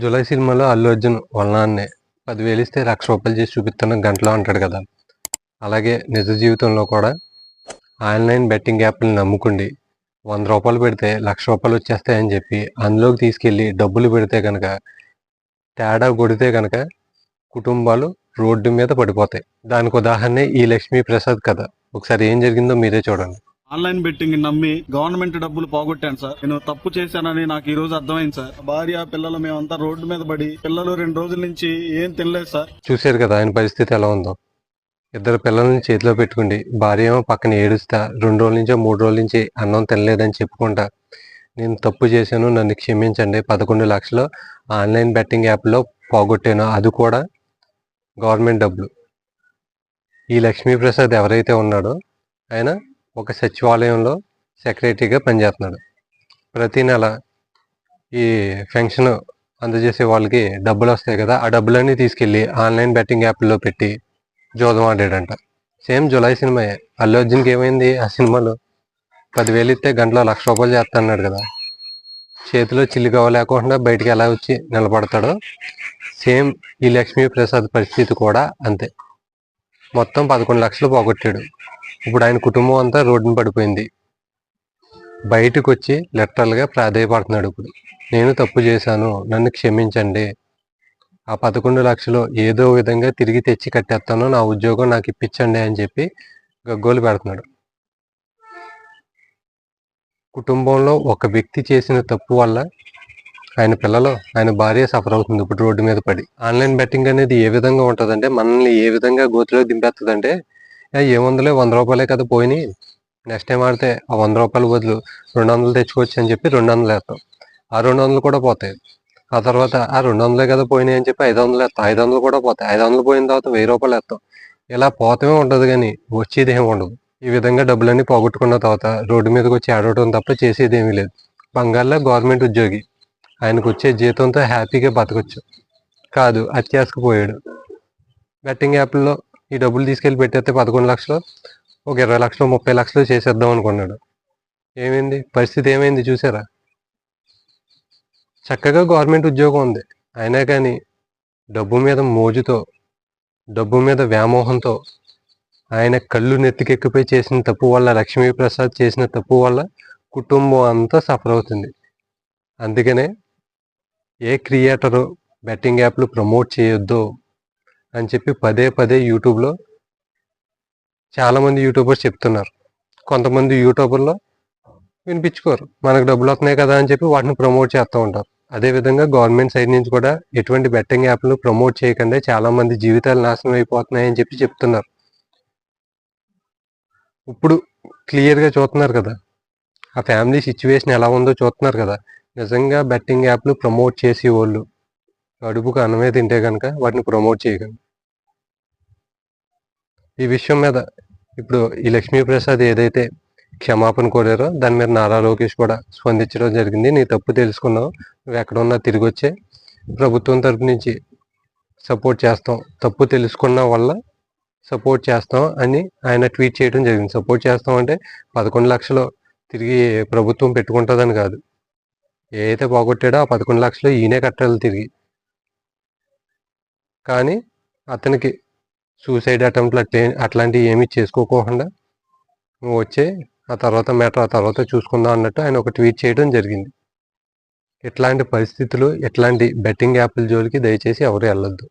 July సినిమాలో అల్లు అర్జున్ వాళ్ళ నాన్నే పదివేలు ఇస్తే లక్ష రూపాయలు చేసి చూపిస్తున్న గంటలో అంటాడు కదా. అలాగే నిజ జీవితంలో కూడా ఆన్లైన్ బెట్టింగ్ యాప్ని నమ్ముకుండి వంద రూపాయలు పెడితే లక్ష రూపాయలు వచ్చేస్తాయని చెప్పి అందులోకి తీసుకెళ్ళి డబ్బులు పెడితే కనుక తేడా కొడితే కనుక కుటుంబాలు రోడ్డు మీద పడిపోతాయి. దానికి ఉదాహరణ ఈ లక్ష్మీ ప్రసాద్ కథ. ఒకసారి ఏం జరిగిందో మీరే చూడండి. ఆన్లైన్ బెట్టింగ్ నమ్మి గవర్నమెంట్ డబ్బులు పోగొట్టాను సార్. నేను తప్పు చేశానని నాకు ఈ రోజు అర్థమైంది సార్. భార్య పిల్లలు మేమంతా రోడ్డు మీద పడి పిల్లలు రెండు రోజుల నుంచి ఏం తినలేదు సార్. చూశారు కదా ఆయన పరిస్థితి ఎలా ఉందో. ఇద్దరు పిల్లల్ని చేతిలో పెట్టుకుండి భార్య ఏమో పక్కన ఏడుస్తా రెండు రోజుల నుంచో మూడు రోజుల నుంచి అన్నం తినలేదని చెప్పుకుంటా. నేను తప్పు చేశాను నన్ను క్షమించండి. పదకొండు లక్షలు ఆన్లైన్ బెట్టింగ్ యాప్లో పోగొట్టాను. అది కూడా గవర్నమెంట్ డబ్బులు. ఈ లక్ష్మీప్రసాద్ ఎవరైతే ఉన్నాడో ఆయన ఒక సచివాలయంలో సెక్రటరీగా పనిచేస్తున్నాడు. ప్రతి నెల ఈ పెన్షన్ అందజేసే వాళ్ళకి డబ్బులు వస్తాయి కదా ఆ డబ్బులన్నీ తీసుకెళ్ళి ఆన్లైన్ బెట్టింగ్ యాప్లో పెట్టి జోదం ఆడాడంట. సేమ్ జులై సినిమాయే. అల్లు అర్జున్కి ఏమైంది? ఆ సినిమాలో పదివేలు ఇస్తే గంటలో లక్ష రూపాయలు చేస్తాన్నాడు కదా. చేతిలో చిల్లి లేకుండా బయటికి ఎలా వచ్చి నిలబడతాడో సేమ్ ఈ లక్ష్మీ ప్రసాద్ పరిస్థితి కూడా అంతే. మొత్తం పదకొండు లక్షలు పోగొట్టాడు. ఇప్పుడు ఆయన కుటుంబం అంతా రోడ్డున పడిపోయింది. బయటకు వచ్చి లెటర్లుగా ప్రాధాయపడుతున్నాడు ఇప్పుడు. నేను తప్పు చేశాను నన్ను క్షమించండి. ఆ పదకొండు లక్షలు ఏదో విధంగా తిరిగి తెచ్చి కట్టేస్తాను నా ఉద్యోగం నాకు ఇప్పించండి అని చెప్పి గగ్గోలు పెడుతున్నాడు. కుటుంబంలో ఒక వ్యక్తి చేసిన తప్పు వల్ల ఆయన పిల్లలు ఆయన భార్య సఫర్ అవుతుంది ఇప్పుడు రోడ్డు మీద పడి. ఆన్లైన్ బెట్టింగ్ అనేది ఏ విధంగా ఉంటుందంటే మనల్ని ఏ విధంగా గోతిలో దింపేస్తుందంటే ఏముందిలే వంద రూపాయలే కదా పోయినాయి. నెక్స్ట్ టైం ఆడితే ఆ వంద రూపాయల బదులు రెండు వందలు తెచ్చుకోవచ్చు అని చెప్పి రెండు వందలు వేస్తాం. ఆ రెండు వందలు కూడా పోతాయి. ఆ తర్వాత ఆ రెండు వందలే కదా పోయినాయి అని చెప్పి ఐదు వందలు వేస్తాం. ఐదు వందలు కూడా పోతాయి. ఐదు వందలు పోయిన తర్వాత వెయ్యి రూపాయలు వేస్తాం. ఇలా పోతమే ఉండదు కానీ వచ్చేది ఏమి ఉండదు. ఈ విధంగా డబ్బులన్నీ పోగొట్టుకున్న తర్వాత రోడ్డు మీదకి వచ్చి ఆడవటం తప్ప చేసేది ఏమీ లేదు. బంగాల్లో గవర్నమెంట్ ఉద్యోగి. ఆయనకు వచ్చే జీతంతో హ్యాపీగా బతకొచ్చు. కాదు అత్యాసకపోయాడు బెట్టింగ్ యాప్లో ఈ డబ్బులు తీసుకెళ్ళి పెట్టేస్తే పదకొండు లక్షలు ఒక ఇరవై లక్షలు ముప్పై లక్షలు చేసేద్దాం అనుకున్నాడు. ఏమైంది? పరిస్థితి ఏమైంది చూసారా? చక్కగా గవర్నమెంట్ ఉద్యోగం ఉంది. అయినా కానీ డబ్బు మీద మోజుతో డబ్బు మీద వ్యామోహంతో ఆయన కళ్ళు నెత్తికెక్కిపోయి చేసిన తప్పు వల్ల లక్ష్మీప్రసాద్ చేసిన తప్పు వల్ల కుటుంబం అంతా సఫర్ అవుతుంది. అందుకనే ఏ క్రియేటరు బెట్టింగ్ యాప్లు ప్రమోట్ చేయొద్దో అని చెప్పి పదే పదే యూట్యూబ్లో చాలామంది యూట్యూబర్స్ చెప్తున్నారు. కొంతమంది యూట్యూబర్లో వినిపించుకోరు. మనకు డబ్బులు వస్తున్నాయి కదా అని చెప్పి వాటిని ప్రమోట్ చేస్తూ ఉంటారు. అదేవిధంగా గవర్నమెంట్ సైడ్ నుంచి కూడా ఎటువంటి బెట్టింగ్ యాప్లు ప్రమోట్ చేయకుండా చాలా మంది జీవితాలు నాశనం అయిపోతున్నాయని చెప్పి చెప్తున్నారు. ఇప్పుడు క్లియర్గా చూస్తున్నారు కదా. ఆ ఫ్యామిలీ సిచ్యువేషన్ ఎలా ఉందో చూస్తున్నారు కదా. నిజంగా బెట్టింగ్ యాప్లు ప్రమోట్ చేసే వాళ్ళు కడుపుకు అన్నమే తింటే కనుక వాటిని ప్రమోట్ చేయకండి ఈ విషయం మీద ఇప్పుడు ఈ లక్ష్మీప్రసాద్ ఏదైతే క్షమాపణ కోరారో దాని మీద నారా లోకేష్ కూడా స్పందించడం జరిగింది. నీ తప్పు తెలుసుకున్నావు. నువ్వు ఎక్కడున్నా తిరిగి వచ్చే. ప్రభుత్వం తరపు నుంచి సపోర్ట్ చేస్తాం. తప్పు తెలుసుకున్న వల్ల సపోర్ట్ చేస్తాం అని ఆయన ట్వీట్ చేయడం జరిగింది. సపోర్ట్ చేస్తాం అంటే పదకొండు లక్షలు తిరిగి ప్రభుత్వం పెట్టుకుంటుందని కాదు. ఏ అయితే పోగొట్టాడో ఆ పదకొండు లక్షలు ఈయనే కట్టాలి తిరిగి. కానీ అతనికి సూసైడ్ అటెంప్ట్లు అట్లే అట్లాంటివి ఏమీ చేసుకోకుండా నువ్వు వచ్చే ఆ తర్వాత మ్యాటర్ ఆ తర్వాత చూసుకుందాం అన్నట్టు ఆయన ఒక ట్వీట్ చేయడం జరిగింది. ఇట్లాంటి పరిస్థితులు ఇట్లాంటి బెట్టింగ్ యాప్ల జోలికి దయచేసి ఎవరు వెళ్ళొద్దు.